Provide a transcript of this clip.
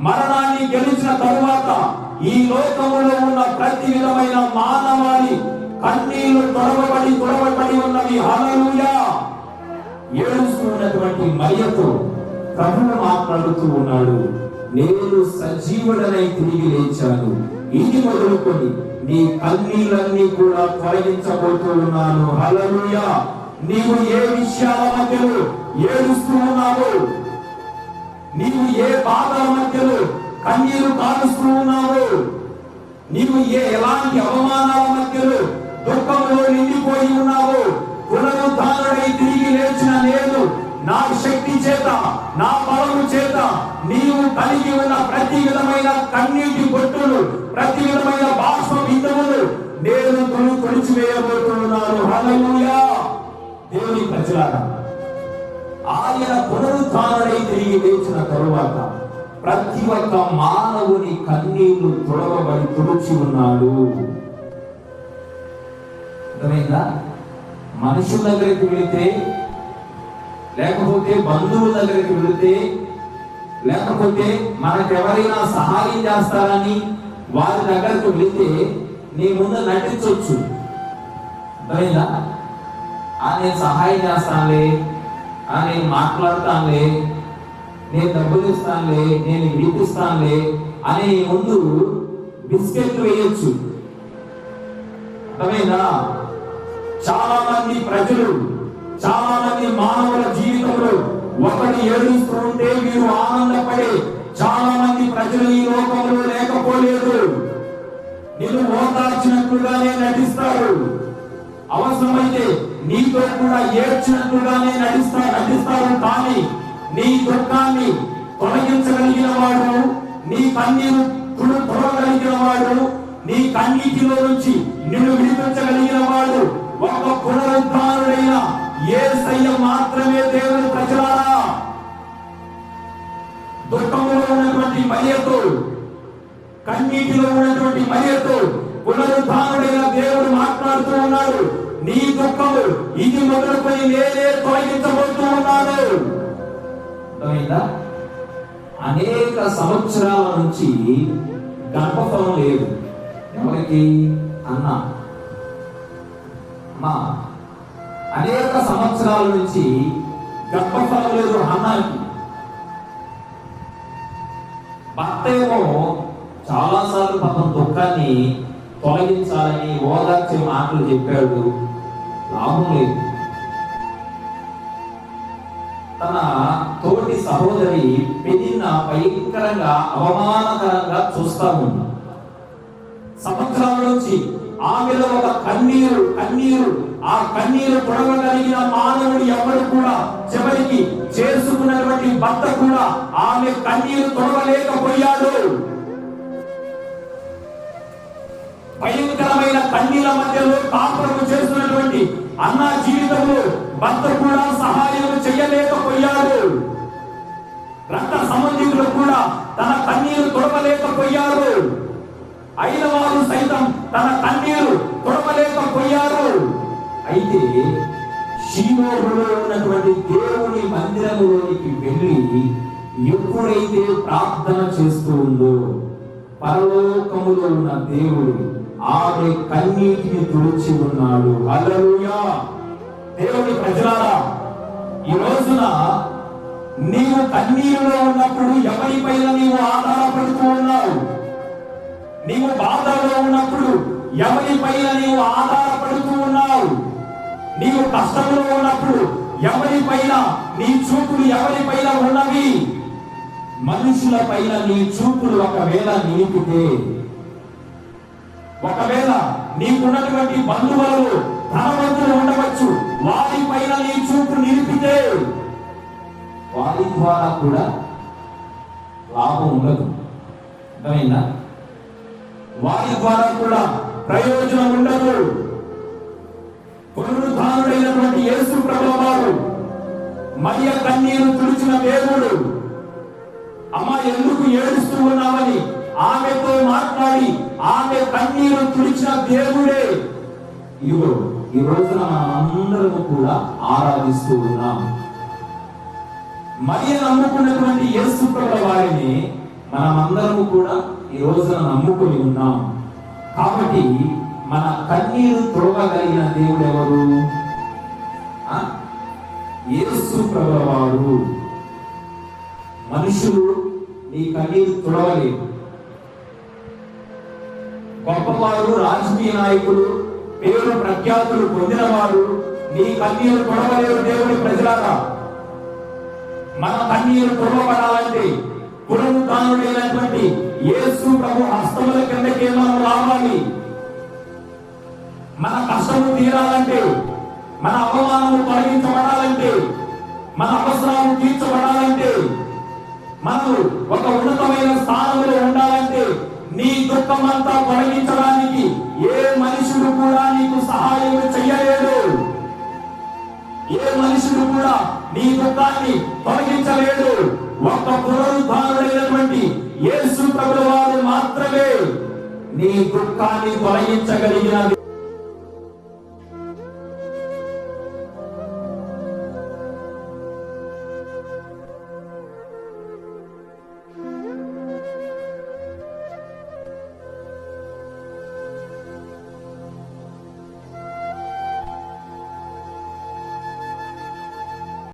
మరణాన్ని గెలిచిన తరువాత ఈ లోకంలో ఉన్న ప్రతి విధమైన మానవాళి కన్నీళ్ళు తొడవబడి తొడవబడి ఉన్నవి. హలలుయా ఏడుస్తున్నటువంటి మరియతో ప్రభువు మాట్లాడుతూ ఉన్నాడు నేను సజీవుడనై తిరిగి లేచాను. ఇది మొదలుకొని నీ కన్నీళ్ళన్నీ కూడా తొలగించబోతూ ఉన్నాను. హలలుయా నీవు ఏ విషయాల మధ్యలో ఏడుస్తూ ఉన్నావు నీవు ఏ బాధల మధ్యలో కన్నీరు కాలుస్తూ ఉన్నావు నీవు ఏ ఎలాంటి అవమానాల మధ్యలో పునరుద్ధారణై తిరిగి లేచిన తరువాత ప్రతి ఒక్క మానవుని కన్నీళ్ళు తొడవబడి తుడిచి ఉన్నాడు. అర్థమైందా? మనుషుల దగ్గరికి వెళితే లేకపోతే బంధువుల దగ్గరికి వెళితే లేకపోతే మనకెవరైనా సహాయం చేస్తారని వారి దగ్గరకు వెళితే నీ ముందు నటించవచ్చు అర్థమైందా? నేను సహాయం చేస్తానులే. నేను మాట్లాడతానులే నేను డబ్బులు ఇస్తానులే నేను విడిపిస్తానులే అనే ముందు బిస్కెట్లు వేయొచ్చు. అర్థమైందా? చాలా మంది ప్రజలు చాలా మంది మానవుల జీవితంలో ఒకటి ఏడుస్తూ ఉంటే మీరు ఆనందపడే చాలా మంది ప్రజలు ఈ లోకంలో లేకపోలేదు. నిన్ను ఓదార్చినట్లుగానే నటిస్తారు. అవసరమైతే నీతో కూడా ఏడ్చినట్లుగానే నటిస్తా నటిస్తారు కానీ నీ దుఃఖాన్ని తొలగించగలిగిన వాడు నీ కన్నీరు తుడు వాడు నీ కన్నీటిలో నుంచి నిన్ను విడిపించగలిగిన వాడు ఒక పునరుద్ధారుడైన ఏ సయ్య మాత్రమే దేవుని ప్రజలారా. దుఃఖంలో ఉన్నటువంటి మరియతో కన్నీటిలో ఉన్నటువంటి మరియతో పునరుద్ధారుడైన దేవుడు మాట్లాడుతూ ఉన్నాడు. నీ దుఃఖము ఇది మొదలుకొని నేనే తొలగించబోతూ ఉన్నాను. అనేక సంవత్సరాల నుంచి గర్భఫలం లేదు. ఎవరికి? అన్న. అమ్మా అనేక సంవత్సరాల నుంచి గర్భఫలం లేదు అన్నాకి భర్త ఏమో చాలాసార్లు పాపం దుఃఖాన్ని తొలగించాలని ఓదార్చే మాటలు చెప్పాడు. లాభం లేదు తన తోటి సహోదరి పెదిన్న భయంకరంగా అవమానకరంగా చూస్తా ఉంది. సంవత్సరాల నుంచి ఆమెలో ఒక కన్నీరు కన్నీరు ఆ కన్నీరు పొడవగలిగిన మానవుడు ఎవరు కూడా చివరికి చేసుకున్నటువంటి భర్త కూడా ఆమె కన్నీరు తొడవలేకపోయాడు. భయంకరమైన కన్నీల మధ్యలో కాపురము చేస్తున్నటువంటి అన్న జీవితంలో భర్త కూడా సహాయం చేయలేకపోయాడు. రక్త సంబంధికులు కూడా తన కన్నీరు తొడపలేకపోయారు అయిన వారు సైతం తన కన్నీరు తొడపలేకపోయారు అయితే శివోహులో ఉన్నటువంటి దేవుని మందిరంలోనికి వెళ్ళి ఎప్పుడైతే ప్రార్థన చేస్తూ ఉందో పరలోకములో ఉన్న దేవుడు ఆమె కన్నీటిని తుడిచి ఉన్నాడు. హల్లెలూయా. దేవుని ప్రజలారా ఈ రోజున నీవు కన్నీరులో ఉన్నప్పుడు ఎవరిపైన నీవు ఆధారపడుతూ ఉన్నావు? నీవు బాధలో ఉన్నప్పుడు ఎవరిపైన నీవు ఆధారపడుతూ ఉన్నావు? నీవు కష్టంలో ఉన్నప్పుడు ఎవరిపైన నీ చూపులు ఎవరిపైన ఉన్నవి? మనుషుల పైన నీ చూపులు ఒకవేళ నిలిపితే ఒకవేళ నీకున్నటువంటి బంధువులు ధనవంతులు ఉండవచ్చు వారి పైన నీ చూపు నిలిపితే వారి ద్వారా కూడా లాభం ఉండదు. అర్థమైందా? వారి ద్వారా కూడా ప్రయోజనం ఉండదు. పునరుద్ధానుడైనటువంటి యేసు ప్రభు వారు మరియ కన్నీరు తుడిచిన దేవుడు అమ్మ ఎందుకు ఏడుస్తూ ఉన్నావని? ఆమెతో మాట్లాడి ఆమె కన్నీరు తుడిచిన దేవుడే. ఇగో ఈ రోజున అందరము కూడా ఆరాధిస్తూ ఉన్నాం. మరియ నమ్ముకున్నటువంటి యేసు ప్రభు వారిని మనమందరము కూడా ఈ రోజున నమ్ముకొని ఉన్నాం. కాబట్టి మన కన్నీరు తొడగలిగిన దేవుడు ఎవరు ఆ? యేసు ప్రభువారు మనుషులు నీ కన్నీరు తుడవలేరు గొప్పవారు రాజకీయ నాయకులు పేరు ప్రఖ్యాతులు పొందినవారు నీ కన్నీరు తుడవలేరు దేవుడి ప్రజలారా. మన కన్నీరు తుడవబడాలంటే పునరుద్ధానుడైనటువంటి యేసు ప్రభు హస్తముల కిందకే మనం రావాలి. మన కష్టము తీరాలంటే మన అవమానము తొలగించబడాలంటే మన అవసరాలు తీర్చబడాలంటే మనము ఒక ఉన్నతమైన స్థానంలో ఉండాలంటే నీ దుఃఖమంతా తొలగించడానికి ఏ మనుషుడు కూడా నీకు సహాయం చెయ్యలేడు. ఏ మనుషుడు కూడా నీ దుఃఖాన్ని తొలగించలేడు. ఒక్క పునరుద్ధారుడైనటువంటి యేసు ప్రభుల వారు మాత్రమే నీ దుఃఖాన్ని తొలగించగలిగిన